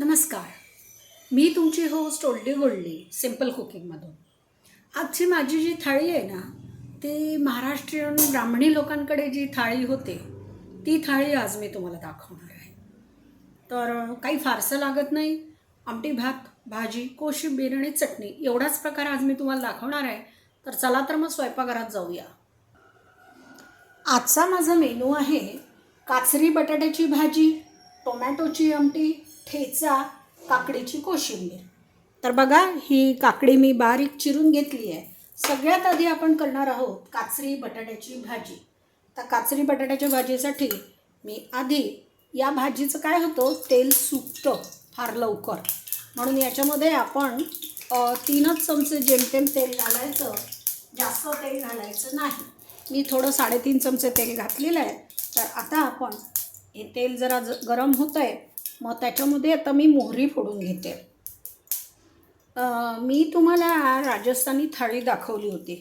नमस्कार. मी तुमची होस्ट ओल्डी गोल्डी सिंपल कुकिंगमधून आजची माझी जी थाळी आहे ना ती महाराष्ट्रीयन ब्राह्मणी लोकांकडे जी थाळी होते ती थाळी आज मी तुम्हाला दाखवणार आहे. तर काही फारसं लागत नाही. आमटी भात भाजी कोशिंबीर आणि चटणी एवढाच प्रकार आज मी तुम्हाला दाखवणार आहे. तर चला तर मग स्वयंपाकघरात जाऊया. आजचा माझा मेनू आहे काचरी बटाट्याची भाजी टोमॅटोची आमटी ठेचा काकडीची कोशिंबीर. तर बघा ही काकडी मी बारीक चिरून घेतली आहे. सगळ्यात आधी आपण करणार आहोत काचरी बटाट्याची भाजी. तर काचरी बटाट्याच्या भाजीसाठी मी आधी या भाजीचं काय होतं तेल सुकतं फार लवकर. म्हणून याच्यामध्ये आपण तीनच चमचे जेमतेम तेल घालायचं. जास्त तेल घालायचं नाही. मी थोडं साडेतीन चमचे तेल घातलेलं आहे. तर आता आपण हे तेल जरा ज गरम होतं आहे मग त्याच्यामध्ये आता मी मोहरी फोडून घेते. मी तुम्हाला राजस्थानी थाळी दाखवली होती.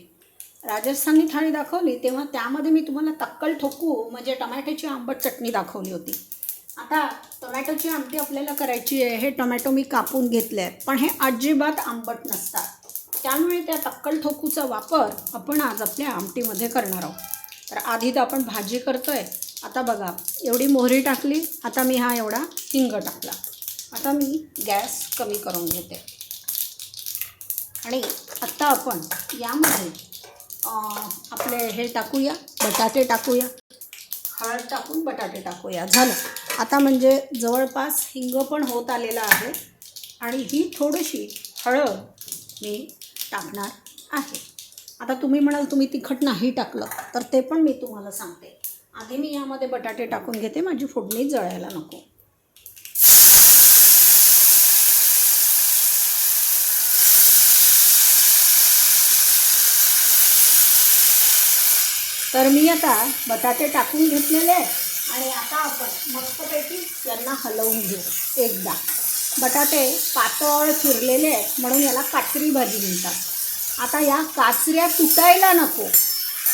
राजस्थानी थाळी दाखवली तेव्हा त्यामध्ये मी तुम्हाला तक्कल ठोकू म्हणजे टमॅटोची आंबट चटणी दाखवली होती. आता टोमॅटोची आमटी आपल्याला करायची आहे हे टोमॅटो मी कापून घेतले आहेत पण हे अजिबात आंबट नसतात. त्यामुळे त्या तक्कल ठोकूचा वापर आपण आज आपल्या आमटीमध्ये करणार आहोत. तर आधी तर आपण भाजी करतो आहे आता बघा एवढी मोहरी टाकली आता मी हा एवढा हिंग टाकला. आता मी गॅस कमी करून घेते. आणि आत्ता आपण यामध्ये आपले हे टाकूया बटाटे टाकूया. हळद टाकून बटाटे टाकूया. झालं. आता म्हणजे जवळपास हिंग पण होत आलेला आहे. आणि ही थोडीशी हळद मी टाकणार आहे. आता तुम्ही म्हणाल तुम्ही तिखट नाही टाकलं तर ते पण मी तुम्हाला सांगते. आधी मी यामध्ये बटाटे टाकून घेते माझी फोडणी जळायला नको. तर मी आता बटाटे टाकून घेतलेले आहेत आणि आता आपण मस्तपैकी यांना हलवून घेऊ. एकदा. बटाटे पातळ चिरलेले आहेत म्हणून याला काचरी भाजी म्हणतात. आता या काचऱ्या तुटायला नको.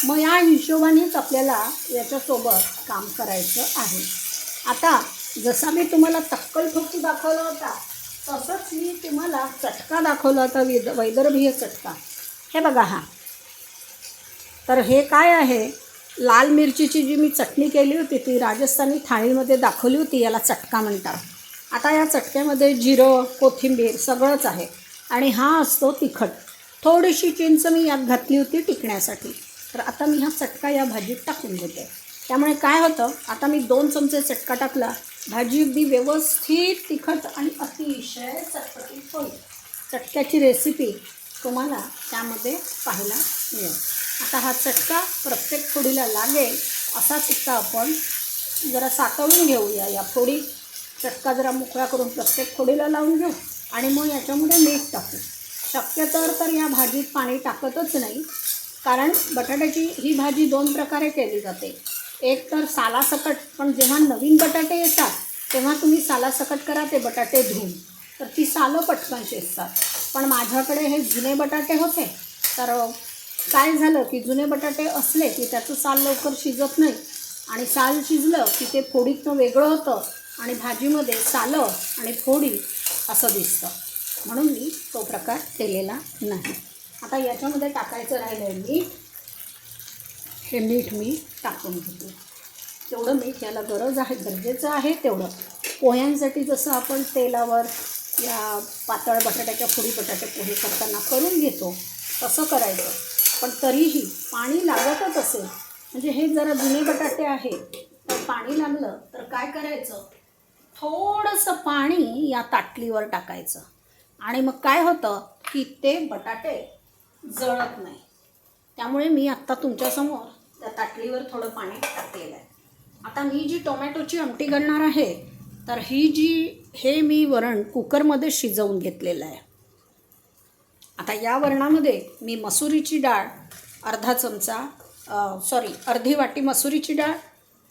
मग या हिशोबानेच आपल्याला याच्यासोबत काम करायचं आहे. आता जसा मी तुम्हाला तक्कल ठोकी दाखवला होता तसंच मी तुम्हाला चटका दाखवला होता विद वैदर्भीय चटका. हे बघा हा. तर हे काय आहे? लाल मिरचीची जी मी चटणी केली होती ती राजस्थानी थाळीमध्ये दाखवली होती याला चटका म्हणतात. आता या चटक्यामध्ये जिरं कोथिंबीर सगळंच आहे. आणि हा असतो तिखट. थोडीशी चिंच मी यात घातली होती टिकण्यासाठी. तर आता मी हा चटका या भाजीत टाकून देते त्यामुळे काय होतं आता मी दोन चमचे चटका टाकला. भाजी अगदी व्यवस्थित तिखट आणि अतिशय चटपटीत होईल. चटक्याची रेसिपी तुम्हाला त्यामध्ये पाहायला मिळेल. आता हा चटका प्रत्येक फोडीला लागेल असा चटका आपण जरा साठवून घेऊया. या फोडी चटका जरा मोकळा करून प्रत्येक फोडीला लावून घेऊ आणि मग याच्यामध्ये मीठ टाकू. शक्यतर तर या भाजीत पाणी टाकतच नाही कारण बटाट्याची ही भाजी दोन प्रकारे केली जाते. एक तर सालासकट पण जेव्हा नवीन बटाटे येतात तेव्हा तुम्ही सालासकट करा ते बटाटे धुवून तर ती सालं पटकन शिजतात. पण माझ्याकडे हे जुने बटाटे होते. तर काय झालं की जुने बटाटे असले की त्याचं साल लवकर शिजत नाही. आणि साल शिजलं की ते फोडीतनं वेगळं होतं आणि भाजीमध्ये सालं आणि फोडी असं दिसतं. म्हणून मी तो प्रकार केलेला नाही. आता याच्यामध्ये टाकायचं राहिलं आहे मीठ हे मीठ मी टाकून घेते. तेवढं मीठ याला गरज आहे गरजेचं आहे तेवढं. पोह्यांसाठी जसं आपण तेलावर या पातळ बटाट्याच्या फुडी बटाटे पोहे करताना करून घेतो तसं करायचं. पण तरीही पाणी लागतच असेल. म्हणजे हे जरा जुने बटाटे आहे तर पाणी लागलं तर काय करायचं? थोडंसं पाणी या ताटलीवर टाकायचं. आणि मग काय होतं की ते बटाटे जळत नाही. त्यामुळे मी आत्ता तुमच्यासमोर त्या ताटलीवर थोडं पाणी टाकलेलं आहे. आता मी जी टोमॅटोची आमटी करणार आहे तर ही जी हे मी वरण कुकरमध्ये शिजवून घेतलेलं आहे. आता या वरणामध्ये मी मसुरीची डाळ अर्धा चमचा सॉरी अर्धी वाटी मसुरीची डाळ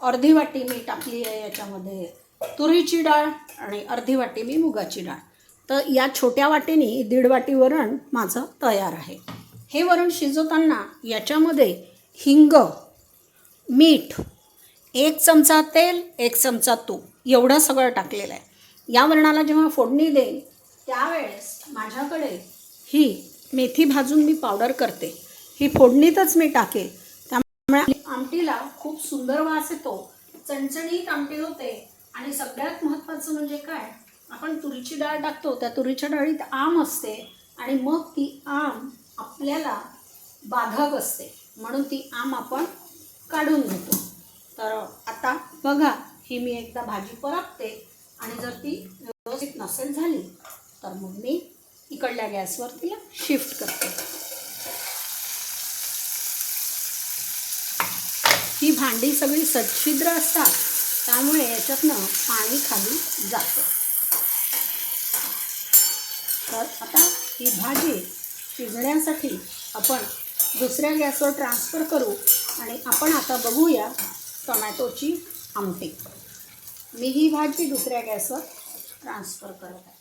अर्धी वाटी मी टाकली आहे याच्यामध्ये तुरीची डाळ आणि अर्धी वाटी मी मुगाची डाळ. तर या छोट्या वाटीने दीड वाटी वरण माझं तयार आहे. हे वरण शिजवताना याच्यामध्ये हिंग मीठ एक चमचा तेल एक चमचा तूप एवढं सगळं टाकलेलं आहे. या वरणाला जेव्हा फोडणी देईन त्यावेळेस माझ्याकडे ही मेथी भाजून मी पावडर करते. ही फोडणीतच मी टाकेल. त्यामुळे आमटीला खूप सुंदर वास येतो. चणचणीत आमटी होते. आणि सगळ्यात महत्त्वाचं म्हणजे काय? आपण तुरीची डाळ टाकतो. त्या तुरीच्या डाळीत आम असते आणि मग ती आम आपल्याला बाधक असते. म्हणून ती आम आपण काढून घेतो. तर आता बघा ही मी एकदा भाजी परतते आणि जर ती व्यवस्थित नसेल झाली तर मग मी इकडल्या गॅसवर तिला शिफ्ट करते. ही भांडी सगळी सच्छिद्र असतात त्यामुळे याच्यातनं पाणी खाली जातं. तर आता ही भाजी शिजण्यासाठी आपण दुसऱ्या गॅसवर ट्रान्सफर करू आणि आपण आता बघूया टोमॅटोची आमटी. मी ही भाजी दुसऱ्या गॅसवर ट्रान्सफर करत. आहे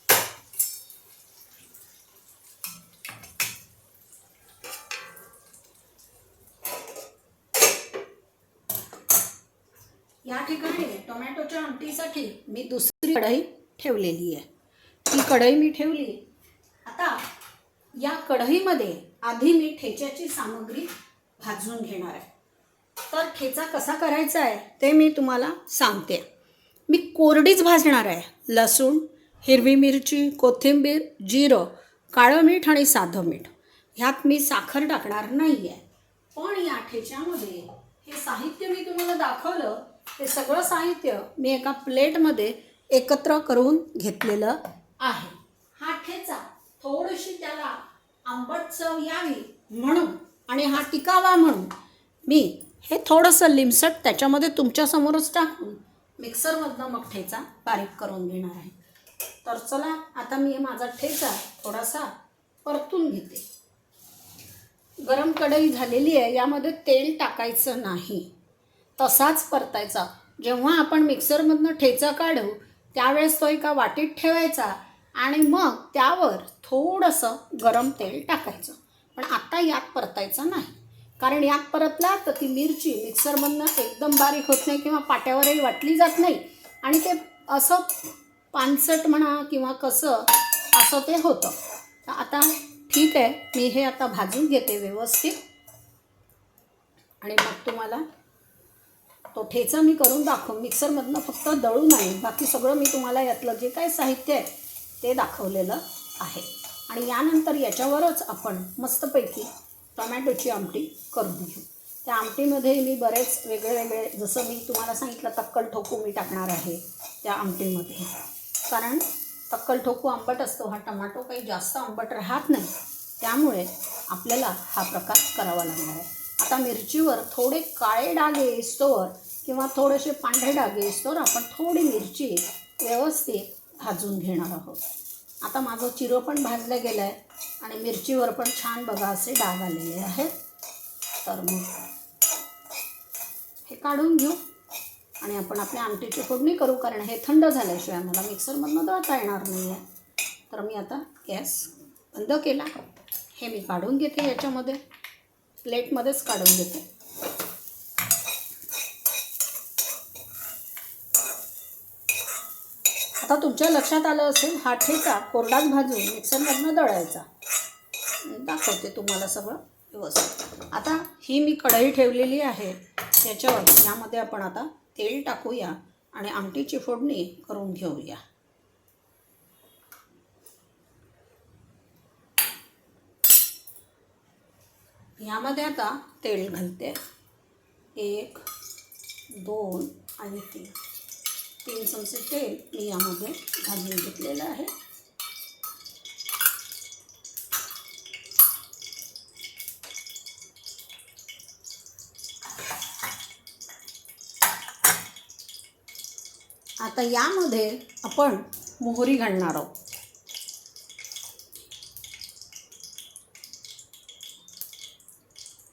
या ठिकाणी टोमॅटोच्या आमटीसाठी मी दुसरी कढई ठेवलेली आहे. ती कढई मी ठेवली. आता या कढईमध्ये आधी मी ठेच्याची सामग्री भाजून घेणार आहे. तर ठेचा कसा करायचा आहे ते मी तुम्हाला सांगते. मी कोरडीच भाजणार आहे. लसूण हिरवी मिरची कोथिंबीर जिरं काळं मीठ आणि साधं मीठ. ह्यात मी साखर टाकणार नाही आहे पण या ठेच्यामध्ये हे साहित्य मी तुम्हाला दाखवलं. ते सगळं साहित्य मी एका प्लेटमध्ये एकत्र करून घेतलेलं आहे. हा ठेचा थोडीशी त्याला आंबट चव यावी म्हणून आणि हा टिकावा म्हणून मी हे थोडंसं लिमसट त्याच्यामध्ये तुमच्यासमोरच टाकून मिक्सरमधनं मग ठेचा बारीक करून घेणार आहे. तर चला आता मी माझा ठेचा थोडासा परतून घेते. गरम कढई झालेली आहे यामध्ये तेल टाकायचं नाही. तसाच परतायचा. जेव्हा आपण मिक्सरमधनं ठेचा काढू त्यावेळेस तो एका वाटीत ठेवायचा. आणि मग त्यावर थोडंसं गरम तेल टाकायचं. पण आता यात परतायचं नाही. कारण यात परतला तर ती मिरची मिक्सरमधनं एकदम बारीक होत नाही किंवा पाट्यावरही वाटली जात नाही. आणि ते असं पानसट म्हणा किंवा कसं असं ते होतं. तर आता ठीक आहे मी हे आता भाजून घेते व्यवस्थित. आणि मग तुम्हाला तो ठेचा मी करून दाखव मिक्सरमधनं फक्त दळून आहे बाकी सगळं मी तुम्हाला यातलं जे काय साहित्य आहे ते दाखवलेलं आहे. आणि यानंतर याच्यावरच आपण मस्तपैकी टोमॅटोची आमटी करून घेऊ. त्या आमटीमध्ये मी बरेच वेगळे वेगळे जसं मी तुम्हाला सांगितलं तक्कल ठोकू मी टाकणार आहे त्या आमटीमध्ये. कारण तक्कल ठोकू आंबट असतो हा टमाटो काही जास्त आंबट राहत नाही. त्यामुळे आपल्याला हा प्रकार करावा लागणार आहे. आता मिरचीवर थोडे काळे डाग येईस्तोवर किंवा थोडेसे पांढरे डाग येईस्तोवर आपण थोडी मिरची व्यवस्थित भाजून घेणार आहोत. आता माझं चिरो पण भाजलं गेलं आहे आणि मिरचीवर पण छान बघा असे डाग आलेले आहेत. तर मग हे काढून घेऊ आणि आपण आपल्या आमटीची फोडणी करू कारण हे थंड झाल्याशिवाय मला मिक्सरमधनं दळता येणार नाही आहे तर मी आता गॅस बंद केला. हे मी काढून घेते याच्यामध्ये. प्लेटमध्येच काढून घेते. आता तुमच्या लक्षात आलं असेल हा ठेचा कोरडाच भाजून मिक्सरमधनं दळायचा. दाखवते तुम्हाला सगळं व्यवस्थित. आता ही मी कढई ठेवलेली आहे त्याच्यावर यामध्ये आपण आता तेल टाकूया आणि आमटीची फोडणी करून घेऊया. यामध्ये आता तेल घालते. एक दोन आणि तीन. तीन चमचे तेल मी यामध्ये घालून घेतलेलं आहे. आता यामध्ये आपण मोहरी घालणार आहोत.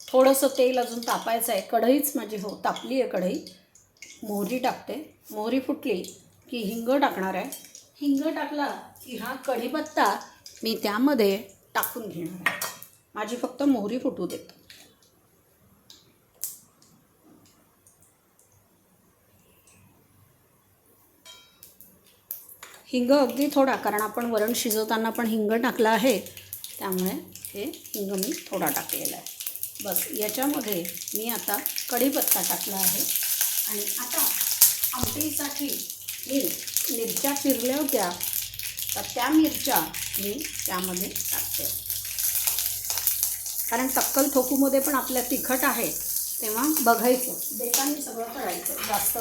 थोडंसं तेल अजून तापायचं आहे. कढईच माझी हो तापली आहे कढई. मोहरी टाकते. मोहरी फुटली की हिंग टाकणार आहे. हिंग टाकला की हा कढीपत्ता मी त्यामध्ये टाकून घेणार आहे. माझी फक्त मोहरी फुटू देत. हिंग अगदी थोडा कारण आपण वरण शिजवताना पण हिंग टाकलं आहे. त्यामुळे हे हिंग मी थोडा टाकलेला आहे. बस याच्यामध्ये मी आता कढीपत्ता टाकला आहे. आणि आता आमटीसाठी मी मिरच्या चिरल्या होत्या. तर त्या मिरच्या मी त्यामध्ये टाकते. कारण टक्कल थोकूमध्ये पण आपल्या तिखट आहे तेव्हा बघायचं. देताना सगळं करायचं. जास्त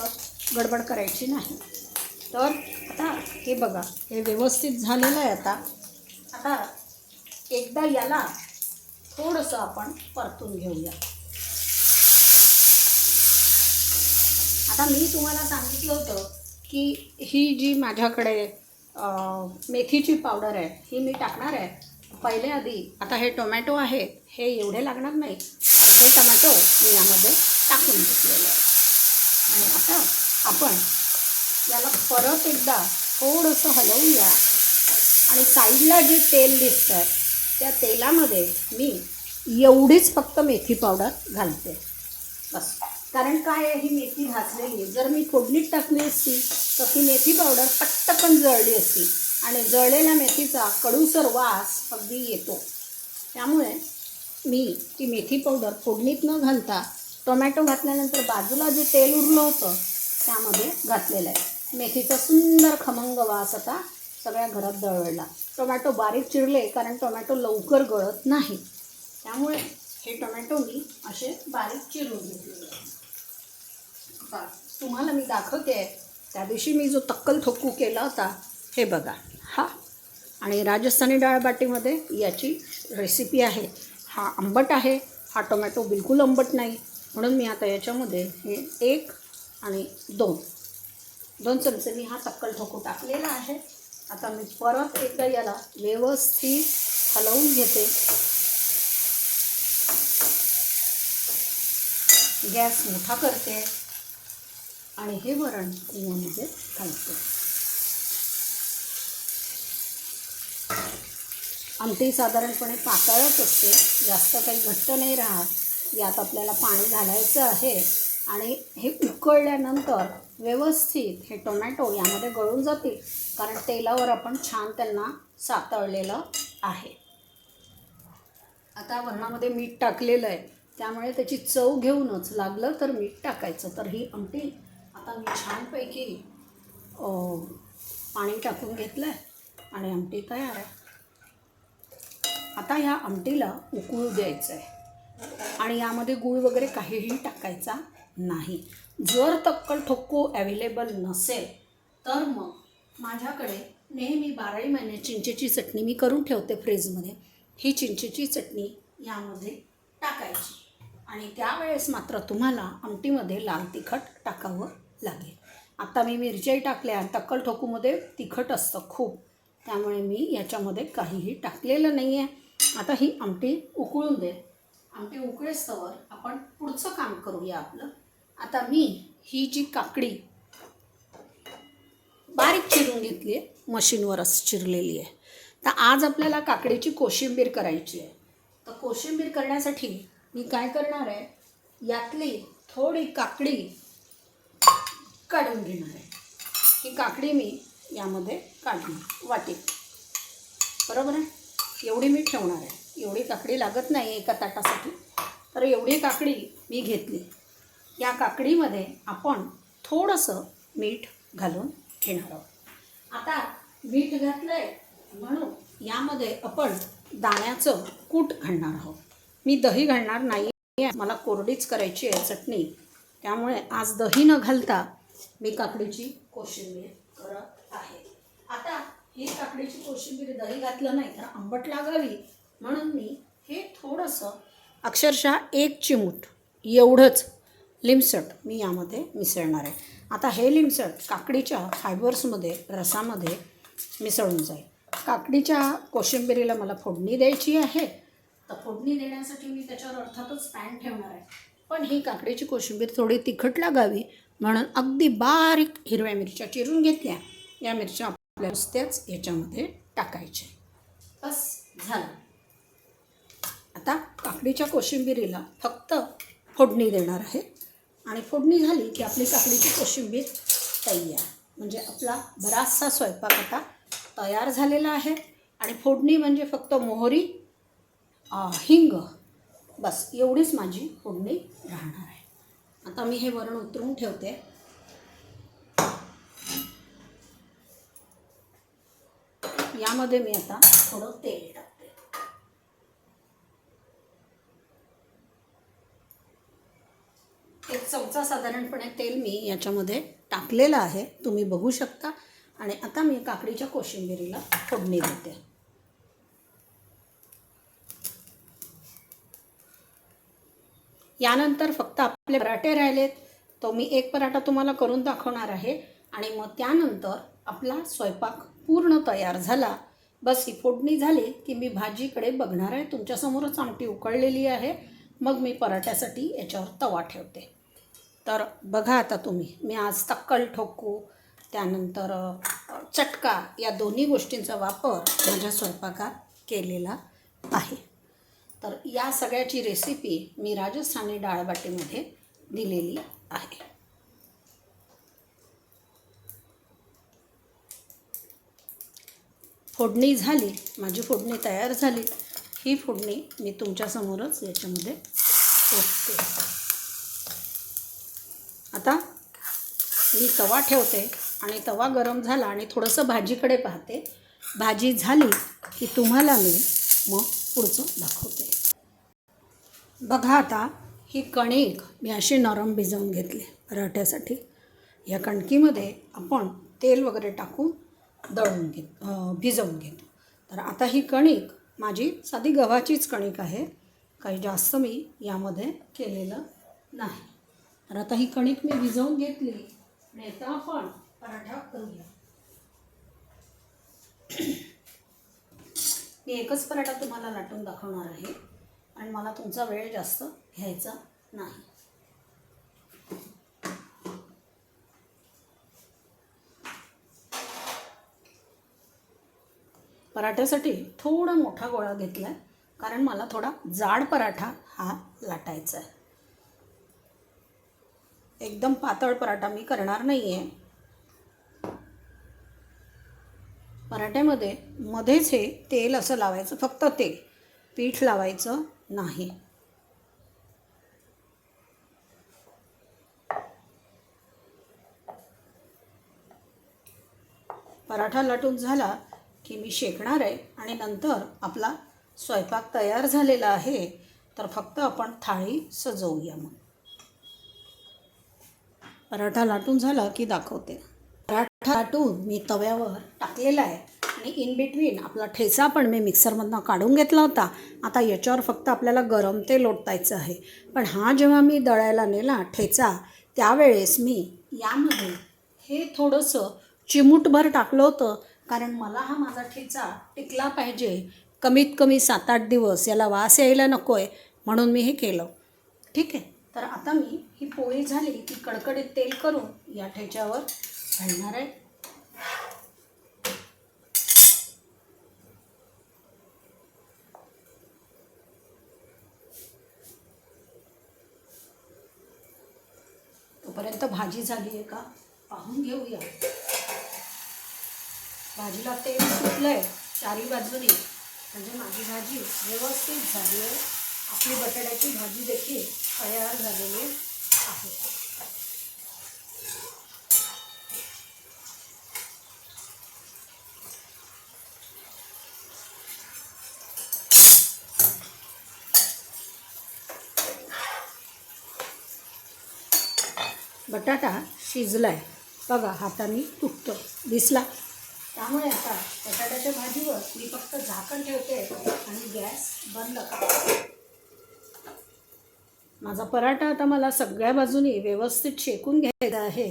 गडबड करायची नाही. तर आता हे बघा हे व्यवस्थित झालेलं आहे आता. आता एकदा याला थोडंसं आपण परतून घेऊया. आता मी तुम्हाला सांगितलं होतं की ही जी माझ्याकडे मेथीची पावडर आहे ही मी टाकणार आहे. पहिले आधी आता हे टोमॅटो आहे हे एवढे लागणार नाही. अर्धे टोमॅटो मी यामध्ये टाकून घेतलेलं आहे. आणि आता आपण याला परत एकदा थोडंसं हलवूया. आणि साईडला जे तेल दिसतं आहे त्या तेलामध्ये मी एवढीच फक्त मेथी पावडर घालते. बस. कारण काय आहे ही मेथी भाजलेली आहे. जर मी फोडणीत टाकली असती तर ती मेथी पावडर पटकन जळली असती. आणि जळलेल्या मेथीचा कडूसर वास अगदी येतो. त्यामुळे मी ती मेथी पावडर फोडणीत न घालता टोमॅटो घातल्यानंतर बाजूला जे तेल उरलं होतं त्यामध्ये घातलेलं आहे. मेथीचा सुंदर खमंग वास आता सगळ्या घरात दळवळला. टोमॅटो बारीक चिरले कारण टोमॅटो लवकर गळत नाही. त्यामुळे हे टोमॅटो मी असे बारीक चिरून घेतलेले आहे. तुम्हाला मी दाखवते. आहे त्या दिवशी मी जो तक्कल ठोकू केला होता हे बघा. हा. आणि राजस्थानी डाळबाटीमध्ये याची रेसिपी आहे. हा आंबट आहे. हा टोमॅटो बिलकुल आंबट नाही. म्हणून मी आता याच्यामध्ये हे एक आणि दोन. दोन चमचे मी हा तक्कल ठोकू टाकलेला आहे. आता मी परत एकदा याला व्यवस्थित हलवून घेते. गॅस मोठा करते. आणि हे वरण यामध्ये घालतो. आमटी साधारणपणे पातळच असते जास्त काही घट्ट नाही राहत. यात आपल्याला पाणी घालायचं आहे आणि हे उकळल्यानंतर व्यवस्थित हे टोमॅटो यामध्ये गळून जातील कारण तेलावर आपण छान त्यांना सातळलेलं आहे. आता वरणामध्ये मीठ टाकलेलं आहे त्यामुळे त्याची चव घेऊनच लागलं तर मीठ टाकायचं तर ही आमटी आता मी छानपैकी पाणी टाकून घेतलं आहे आणि आमटी तयार आहे. आता ह्या आमटीला उकळू द्यायचं आहे आणि यामध्ये गूळ वगैरे काहीही टाकायचा नाही. जर तक्कल ठोक्को अवेलेबल नसेल तर मग माझ्याकडे नेहमी बाराही महिने चिंचेची चटणी मी करून ठेवते फ्रीजमध्ये. ही चिंचेची चटणी यामध्ये टाकायची. आणि त्यावेळेस मात्र तुम्हाला आमटीमध्ये लाल तिखट टाकावं लागेल. आता मी मिरच्याही टाकल्या तक्कल ठोकूमध्ये तिखट असतं खूप. त्यामुळे मी याच्यामध्ये काहीही टाकलेलं नाही आहे आता ही आमटी उकळून दे. आमटी उकळेस्तवर आपण पुढचं काम करूया आपलं. आता मी ही जी काकडी बारीक चिरून घेतली आहे मशीनवरच चिरलेली आहे. तर आज आपल्याला काकडीची कोशिंबीर करायची आहे. तर कोशिंबीर करण्यासाठी मी काय करणार आहे? यातली थोडी काकडी काढून घेणार आहे. ही काकडी मी यामध्ये काढणार वाटीत बरोबर आहे? एवढी मी ठेवणार आहे. एवढी काकडी लागत नाही एका ताटासाठी. तर एवढी काकडी मी घेतली. या काकडीमध्ये आपण थोडंसं मीठ घालून घेणार आहोत. आता मीठ घातलं आहे म्हणून यामध्ये आपण दाण्याचं कूट घालणार आहोत. मी दही घालणार नाही मला कोरडीच करायची आहे चटणी. त्यामुळे आज दही न घालता मी काकडीची कोशिंबीर करत आहे. आता ही काकडीची कोशिंबीर दही घातलं नाही तर आंबट लागावी. म्हणून मी हे थोडंसं अक्षरशः एक चिमूट एवढंच लिमसट मी यामध्ये मिसळणार आहे. आता हे लिमसट काकडीच्या फायबर्समध्ये रसामध्ये मिसळून जाईल. काकडीच्या कोशिंबिरीला मला फोडणी द्यायची आहे. तर फोडणी देण्यासाठी मी त्याच्यावर अर्थातच पॅन ठेवणार आहे. पण ही काकडीची कोशिंबीर थोडी तिखट लागावी. म्हणून अगदी बारीक हिरव्या मिरच्या चिरून घेतल्या. या मिरच्या आपल्या नुसत्याच याच्यामध्ये टाकायच्या बस झालं. आता काकडीच्या कोशिंबिरीला फक्त फोडणी देणार आहे. आणि फोडणी झाली की आपली काकडीची कोशिंबीर तयार. म्हणजे आपला बराचसा स्वयंपाक आता तयार झालेला आहे. आणि फोडणी म्हणजे फक्त मोहरी हिंग. बस एवढीच माझी फोडणी राहणार. आहे आता मी हे वरण उतरून ठेवते. यामध्ये मी आता थोडं तेल टाकते. एक चमचा साधारणपणे तेल मी याच्यामध्ये टाकलेलं आहे. तुम्ही बघू शकता. आणि आता मी काकडीच्या कोशिंबिरीला फोडणी देते. यानंतर फक्त आपले पराठे राहिलेत. तो मी एक पराठा तुम्हाला करून दाखवणार आहे. आणि मग त्यानंतर आपला स्वयंपाक पूर्ण तयार झाला. बस ही फोडणी झाली की मी भाजीकडे बघणार आहे. तुमच्यासमोरच आमटी उकळलेली आहे. मग मी पराठ्यासाठी याच्यावर तवा ठेवते. तर बघा आता तुम्ही. मी आज तक्कल ठोकू त्यानंतर चटका या दोन्ही गोष्टींचा वापर माझ्या स्वयंपाकात केलेला आहे. तर या सगळ्याची रेसिपी मी राजस्थानी डाळबाटीमध्ये दिलेली आहे. फोडणी झाली माझी फोडणी तयार झाली. ही फोडणी मी तुमच्यासमोरच याच्यामध्ये ओतते. आता मी तवा ठेवते आणि तवा गरम झाला आणि थोडंसं भाजीकडे पाहते. भाजी झाली की तुम्हाला मी मग पुढचं दाखवते. बघा आता ही कणिक मी अशी नरम भिजवून घेतली पराठ्यासाठी. या कणकीमध्ये आपण तेल वगैरे टाकून दळून घेत भिजवून घेतो. तर आता ही कणिक माझी साधी गव्हाचीच कणिक आहे. काही जास्त मी यामध्ये केलेलं नाही. तर आता ही कणिक मी भिजवून घेतली. आणि आता आपण पराठा करूया. मी एकच पराठा तुम्हाला लाटून दाखवणार आहे. आणि मला तुमचा वेळ जास्त घ्यायचा नाही. पराठ्यासाठी थोडा मोठा गोळा घेतला आहे कारण मला थोडा जाड पराठा हा लाटायचा आहे. एकदम पातळ पराठा मी करणार नाही आहे पराठ्यामध्ये मध्येच हे तेल असं लावायचं फक्त तेल. पीठ लावायचं नाही. पराठा लाटून झाला की मी शेकणार आहे आणि नंतर आपला स्वयंपाक तयार झालेला आहे तर फक्त आपण थाळी सजवूया मग पराठा लाटून झाला की दाखवते. पराठा लाटून मी तव्यावर टाकलेला आहे. आणि इन बिटवीन आपला ठेचा पण मी मिक्सरमधनं काढून घेतला होता. आता याच्यावर फक्त आपल्याला गरम तेल ओतायचं आहे. पण हा जेव्हा मी दळायला नेला ठेचा त्यावेळेस मी यामध्ये हे थोडंसं चिमूटभर टाकलं होतं. कारण मला हा माझा ठेचा टिकला पाहिजे. कमीत कमी सात आठ दिवस याला वास यायला नको आहे म्हणून मी हे केलं. ठीक आहे? तर आता मी ही पोळी झाली की कडकडीत तेल करून या ठेच्यावर घालणार आहे. तोपर्यंत भाजी झाली आहे का? पाहून घेऊया. भाजीला तेल सुटलंय. चारी बाजूनी. म्हणजे माझी भाजी व्यवस्थित झाली आहे. आपली बटाट्याची भाजी देखील तयार झालेली आहे. बटाटा शिजला आहे बघा हाताने तुटतो दिसला. त्यामुळे आता बटाट्याच्या भाजीवर मी फक्त झाकण ठेवते आणि गॅस बंद करते. माझा पराठा आता मला सगळ्या बाजूनी व्यवस्थित शेकून घ्यायचा आहे.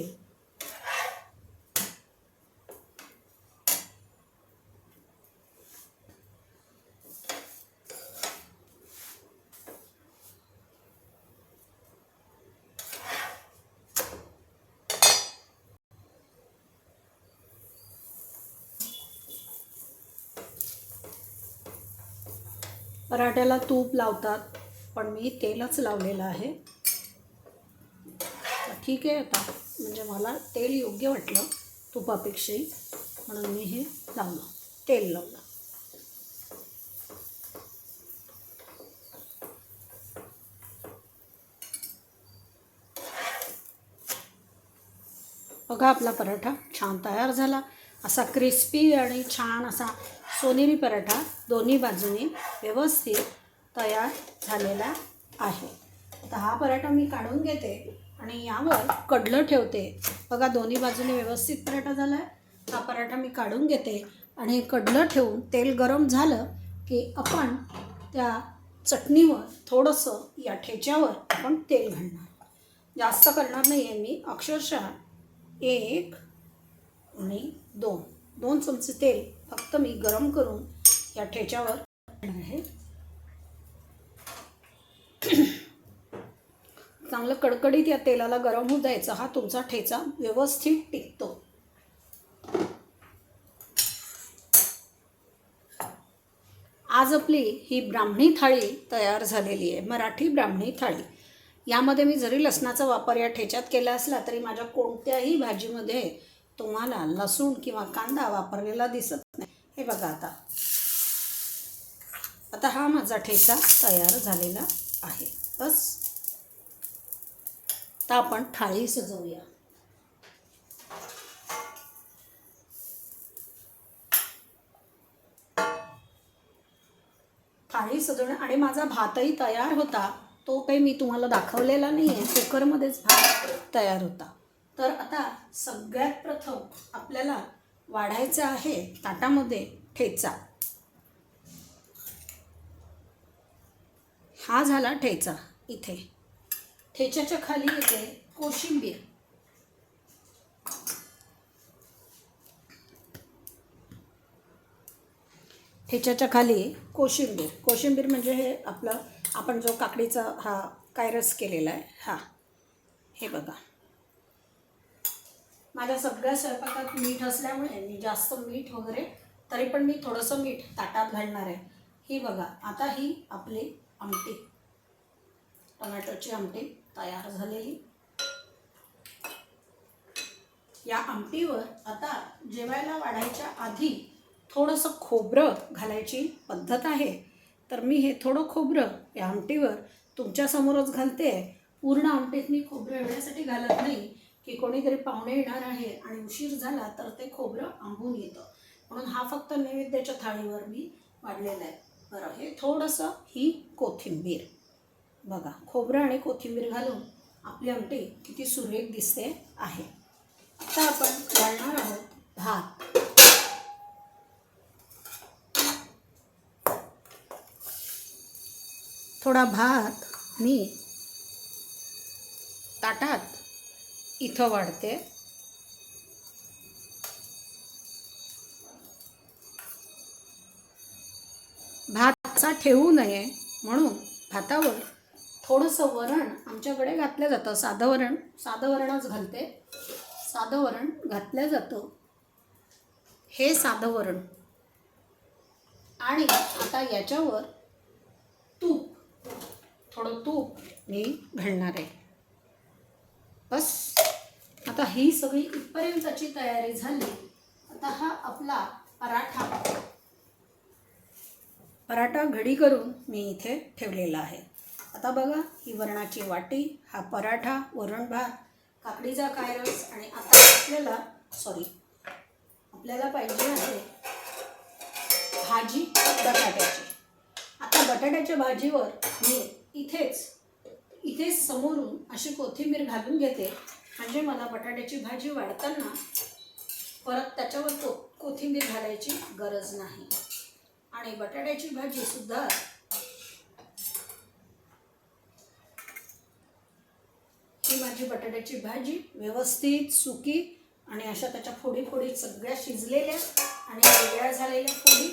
पराठ्याला तूप लावतात पण मी तेलच लावलेलं आहे. तर ठीक आहे आता म्हणजे मला तेल योग्य वाटलं तुपापेक्षाही म्हणून मी हे लावलं तेल लावलं. बघा आपला पराठा छान तयार झाला. असा क्रिस्पी आणि छान असा सोनेरी पराठा दोन्ही बाजूने व्यवस्थित तयार झालेला आहे. आता हा पराठा मी काढून घेते आणि यावर कडलं ठेवते. बघा दोन्ही बाजूने व्यवस्थित पराठा झाला आहे हा पराठा मी काढून घेते आणि कडलं ठेवून तेल गरम झालं की आपण त्या चटणीवर थोडंसं या ठेच्यावर आपण तेल घालणार. जास्त करणार नाही आहे मी. अक्षरशः एक आणि दोन. दोन चमचे तेल फक्त मी गरम करून या ठेच्यावर आहे. चांगलं कडकडीत या तेलाला गरम होऊ द्यायचं. हा तुमचा ठेचा व्यवस्थित टिकतो. आज आपली ही ब्राह्मणी थाळी तयार झालेली आहे. मराठी ब्राह्मणी थाळी. यामध्ये मी जरी लसणाचा वापर या ठेच्यात केला असला तरी माझ्या कोणत्याही भाजीमध्ये तुम्हाला लसूण किंवा कांदा वापरलेला दिसत नाही. हे बघा आता. आता हा माझा ठेचा तयार झालेला आहे. बस. आता आपण थाळी सजवूया. थाळी सजवणं आणि माझा भातही तयार होता. तो काही मी तुम्हाला दाखवलेला नाही आहे कुकरमध्येच भात तयार होता. तर आता सगळ्यात प्रथम आपल्याला वाढायचं आहे ताटामध्ये ठेचा. हा झाला ठेचा इथे. ठेच्याच्या खाली येते कोशिंबीर. ठेच्याच्या खाली कोशिंबीर. कोशिंबीर म्हणजे हे आपलं आपण जो काकडीचा हा कायरस केलेला आहे हा. हे बघा. माझ्या सगळ्या स्वयंपाकात मीठ असल्यामुळे मी जास्त मीठ वगैरे तरी पण मी थोडंसं मीठ ताटात घालणार आहे. ही बघा आता ही आपली आमटी. टोमॅटोची आमटी तयार झालेली. या आमटीवर आता जेवायला वाढायच्या आधी थोडंसं खोबरं घालायची पद्धत आहे. तर मी हे थोडं खोबरं या आमटीवर तुमच्यासमोरच घालते. पूर्ण आमटीत मी खोबरं एवढ्यासाठी घालत नाही. की कोणीतरी पाहुणे येणार आहे आणि उशीर झाला तर ते खोबरं आंबून येतं. म्हणून हा फक्त नैवेद्याच्या थाळीवर मी वाढलेला आहे. बरं हे थोडंसं ही कोथिंबीर. बघा खोबरं आणि कोथिंबीर घालून आपली आमटी किती सुरेख दिसते आहे. आता आपण घालणार आहोत भात. थोडा भात मी ताटात इथं वाढते. भातचा ठेवू नये म्हणून भातावर थोडंसं वरण आमच्याकडे घातलं जातं. साधं वरण साधं वरणच घालते. साधं वरण घातलं जातं. हे साधं वरण. आणि आता याच्यावर तूप थोडं तूप मी घालणार आहे. बस. आता ही सगळी इथपर्यंतची तयारी झाली. आता हा आपला पराठा. पराठा घडी करून मी इथे ठेवलेला आहे. आता बघा ही वरणाची वाटी हा पराठा वरण भात काकडीचा कायरस आणि आता आपल्याला सॉरी आपल्याला पाहिजे आहे भाजी बटाट्याची. आता बटाट्याच्या भाजीवर मी इथेच इथेच समोरून अशी कोथिंबीर घालून घेते. म्हणजे मला बटाट्याची भाजी वाढताना परत त्याच्यावर को कोथिंबीर घालायची गरज नाही. आणि बटाट्याची भाजीसुद्धा ही माझी बटाट्याची भाजी व्यवस्थित सुकी आणि अशा त्याच्या फोडी फोडी सगळ्या शिजलेल्या आणि वेगळ्या झालेल्या फोडी.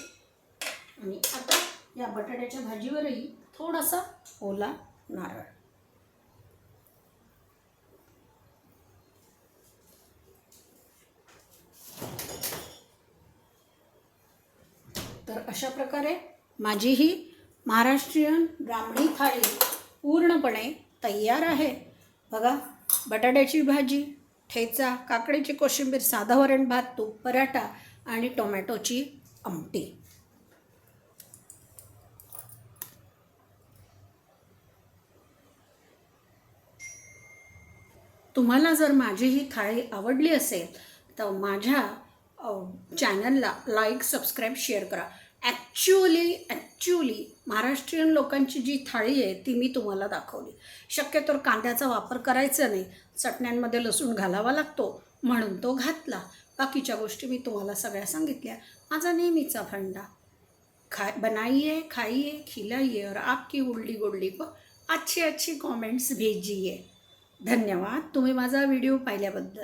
आणि आता या बटाट्याच्या भाजीवरही थोडासा ओला नारळ तर अशा प्रकारे माझी ही महाराष्ट्रीयन ब्राह्मणी थाळी पूर्णपणे तयार आहे. बघा बटाट्याची भाजी ठेचा काकडीची कोशिंबीर साधा वरण भात तूप पराठा आणि टोमॅटोची आमटी. तुम्हाला जर माझी ही थाळी आवडली असेल तर माझ्या चॅनलला लाईक सबस्क्राईब शेअर करा. ॲक्च्युअली ॲक्च्युअली महाराष्ट्रीयन लोकांची जी थाळी आहे ती मी तुम्हाला दाखवली. शक्यतोर कांद्याचा वापर करायचा नाही चटण्यांमध्ये लसूण घालावा लागतो म्हणून तो घातला. बाकीच्या गोष्टी मी तुम्हाला सगळ्या सांगितल्या. माझा नेहमीचा फंडा खा बनाइए खाइए खिलाइए और आपकी उलडी गुल्डी को अच्छी अच्छी कॉमेंट्स भेजिए धन्यवाद. तुम्ही माझा व्हिडिओ पाहिल्याबद्दल.